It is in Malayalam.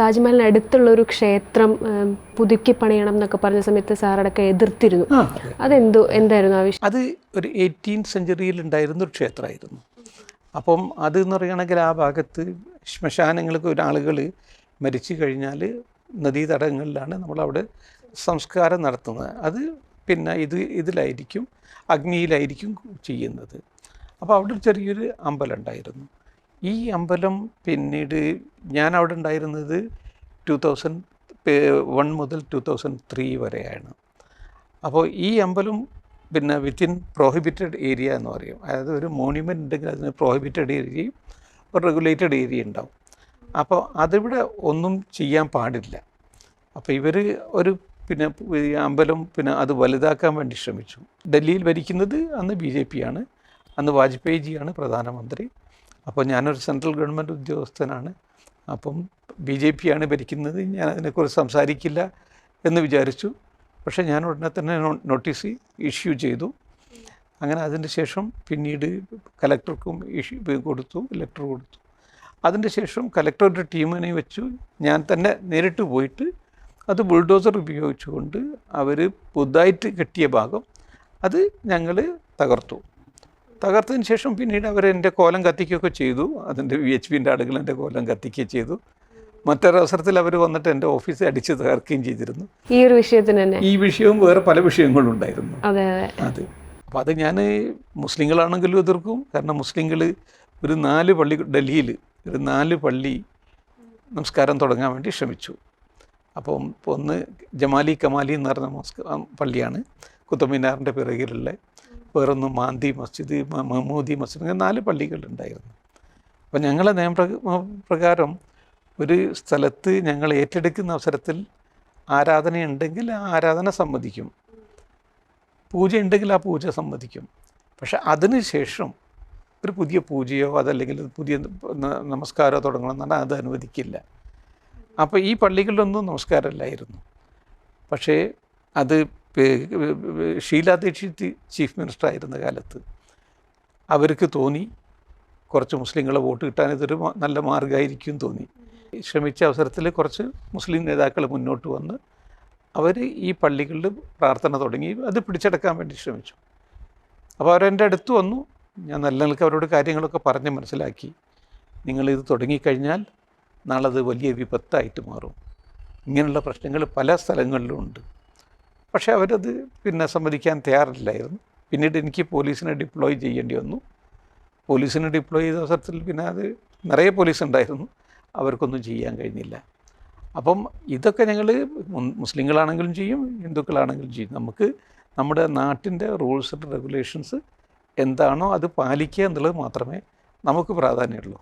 താജ്മഹലിന് അടുത്തുള്ള ഒരു ക്ഷേത്രം പുതുക്കി പണിയണം എന്നൊക്കെ പറഞ്ഞ സമയത്ത് സാറടക്കം എതിർത്തിരുന്നു. അതെന്തോ എന്തായിരുന്നു ആവശ്യം അത് ഒരു എയ്റ്റീൻ സെഞ്ചുറിയിൽ ഉണ്ടായിരുന്ന ഒരു ക്ഷേത്രമായിരുന്നു. അപ്പം അത് എന്ന് പറയുകയാണെങ്കിൽ ആ ഭാഗത്ത് ശ്മശാനങ്ങൾക്ക് ഒരാളുകൾ മരിച്ചു കഴിഞ്ഞാൽ നദീതടങ്ങളിലാണ് നമ്മളവിടെ സംസ്കാരം നടത്തുന്നത്. അത് പിന്നെ ഇത് ഇതിലായിരിക്കും അഗ്നിയിലായിരിക്കും ചെയ്യുന്നത്. അപ്പോൾ അവിടെ ഒരു ചെറിയൊരു അമ്പലം ഉണ്ടായിരുന്നു. ഈ അമ്പലം പിന്നീട് ഞാൻ അവിടെ ഉണ്ടായിരുന്നത് ടു തൗസൻഡ് വൺ മുതൽ ടു തൗസൻഡ് ത്രീ വരെയാണ്. അപ്പോൾ ഈ അമ്പലം പിന്നെ വിത്തിൻ പ്രോഹിബിറ്റഡ് ഏരിയ എന്ന് പറയും. അതായത് ഒരു മോണ്യുമെന്റ് ഉണ്ടെങ്കിൽ അതിന് പ്രോഹിബിറ്റഡ് ഏരിയയും ഒരു റെഗുലേറ്റഡ് ഏരിയ ഉണ്ടാവും. അപ്പോൾ അതിവിടെ ഒന്നും ചെയ്യാൻ പാടില്ല. അപ്പോൾ ഇവർ ഒരു പിന്നെ അമ്പലം പിന്നെ അത് വലുതാക്കാൻ വേണ്ടി ശ്രമിച്ചു. ഡൽഹിയിൽ ഭരിക്കുന്നത് അന്ന് ബി ജെ പി ആണ്. അന്ന് വാജ്പേയിജിയാണ് പ്രധാനമന്ത്രി. അപ്പോൾ ഞാനൊരു സെൻട്രൽ ഗവൺമെന്റ് ഉദ്യോഗസ്ഥനാണ്. അപ്പം ബി ജെ പി ആണ് ഭരിക്കുന്നത്. ഞാൻ അതിനെക്കുറിച്ച് സംസാരിക്കില്ല എന്ന് വിചാരിച്ചു. പക്ഷേ ഞാൻ ഉടനെ തന്നെ നോട്ടീസ് ഇഷ്യൂ ചെയ്തു. അങ്ങനെ അതിന്റെ ശേഷം പിന്നീട് കലക്ടർക്കും ഇഷ്യൂ കൊടുത്തു ലെറ്റർ കൊടുത്തു. അതിന്റെ ശേഷം കലക്ടറുടെ ടീമിനെ വെച്ചു. ഞാൻ തന്നെ നേരിട്ട് പോയിട്ട് അത് ബുൾഡോസർ ഉപയോഗിച്ചുകൊണ്ട് അവർ പുതുതായിട്ട് കെട്ടിയ ഭാഗം അത് ഞങ്ങൾ തകർത്തു. തകർത്തതിന് ശേഷം പിന്നീട് അവർ എന്റെ കോലം കത്തിക്കുകയൊക്കെ ചെയ്തു. അതിന്റെ വി എച്ച് പിന്റെ അടുക്കൽ എന്റെ കോലം കത്തിക്കുകയും ചെയ്തു. മറ്റൊരവസരത്തിൽ അവർ വന്നിട്ട് എന്റെ ഓഫീസ് അടിച്ച് തകർക്കുകയും ചെയ്തിരുന്നു. ഈ ഒരു വിഷയത്തിന് തന്നെ? ഈ വിഷയവും വേറെ പല വിഷയങ്ങളും ഉണ്ടായിരുന്നു. അതെ അതെ. അപ്പം അത് ഞാൻ മുസ്ലിങ്ങളാണെങ്കിലും എതിർക്കും. കാരണം മുസ്ലിങ്ങൾ ഒരു നാല് പള്ളി ഡൽഹിയിൽ ഒരു നാല് പള്ളി നമസ്കാരം തുടങ്ങാൻ വേണ്ടി ശ്രമിച്ചു. അപ്പം ഒന്ന് ജമാലി കമാലി എന്ന് പറഞ്ഞ മോസ്ക് പള്ളിയാണ്. കുത്തമിനാറിന്റെ പിറകിലുള്ള വേറൊന്ന് മാന്തി മസ്ജിദ് മഹ്മൂദി മസ്ജിദ് ഇങ്ങനെ നാല് പള്ളികളുണ്ടായിരുന്നു. അപ്പോൾ ഞങ്ങളെ നിയമപ്ര പ്രകാരം ഒരു സ്ഥലത്ത് ഞങ്ങൾ ഏറ്റെടുക്കുന്ന അവസരത്തിൽ ആരാധനയുണ്ടെങ്കിൽ ആ ആരാധന സമ്മതിക്കും. പൂജ ഉണ്ടെങ്കിൽ ആ പൂജ സമ്മതിക്കും. പക്ഷെ അതിന് ശേഷം ഒരു പുതിയ പൂജയോ അതല്ലെങ്കിൽ പുതിയ നമസ്കാരമോ തുടങ്ങണം എന്നാൽ അത് അനുവദിക്കില്ല. അപ്പോൾ ഈ പള്ളികളിലൊന്നും നമസ്കാരമില്ലായിരുന്നു. പക്ഷേ അത് ഷീലാ ദീക്ഷിത് ചീഫ് മിനിസ്റ്റർ ആയിരുന്ന കാലത്ത് അവർക്ക് തോന്നി കുറച്ച് മുസ്ലിങ്ങളെ വോട്ട് കിട്ടാൻ ഇതൊരു നല്ല മാർഗമായിരിക്കും തോന്നി. ശ്രമിച്ച അവസരത്തിൽ കുറച്ച് മുസ്ലിം നേതാക്കൾ മുന്നോട്ട് വന്ന് അവർ ഈ പള്ളികളിൽ പ്രാർത്ഥന തുടങ്ങി. അത് പിടിച്ചെടുക്കാൻ വേണ്ടി ശ്രമിച്ചു. അപ്പോൾ അവരെന്റെ അടുത്ത് വന്നു. ഞാൻ നല്ല നിലയ്ക്ക് അവരോട് കാര്യങ്ങളൊക്കെ പറഞ്ഞ് മനസ്സിലാക്കി. നിങ്ങളിത് തുടങ്ങിക്കഴിഞ്ഞാൽ നാളെ അത് വലിയ വിപത്തായിട്ട് മാറും. ഇങ്ങനെയുള്ള പ്രശ്നങ്ങൾ പല സ്ഥലങ്ങളിലും ഉണ്ട്. പക്ഷേ അവരത് പിന്നെ സമ്മതിക്കാൻ തയ്യാറില്ലായിരുന്നു. പിന്നീട് എനിക്ക് പോലീസിനെ ഡിപ്ലോയ് ചെയ്യേണ്ടി വന്നു. പോലീസിനെ ഡിപ്ലോയ് ചെയ്ത അവസരത്തിൽ പിന്നെ അത് നിറയെ പോലീസ് ഉണ്ടായിരുന്നു അവർക്കൊന്നും ചെയ്യാൻ കഴിഞ്ഞില്ല. അപ്പം ഇതൊക്കെ ഞങ്ങൾ മുസ്ലിങ്ങളാണെങ്കിലും ചെയ്യും ഹിന്ദുക്കളാണെങ്കിലും ചെയ്യും. നമുക്ക് നമ്മുടെ നാട്ടിന്റെ റൂൾസ് ആൻഡ് റെഗുലേഷൻസ് എന്താണോ അത് പാലിക്കുക എന്നുള്ളത് മാത്രമേ നമുക്ക് പ്രാധാന്യമുള്ളൂ.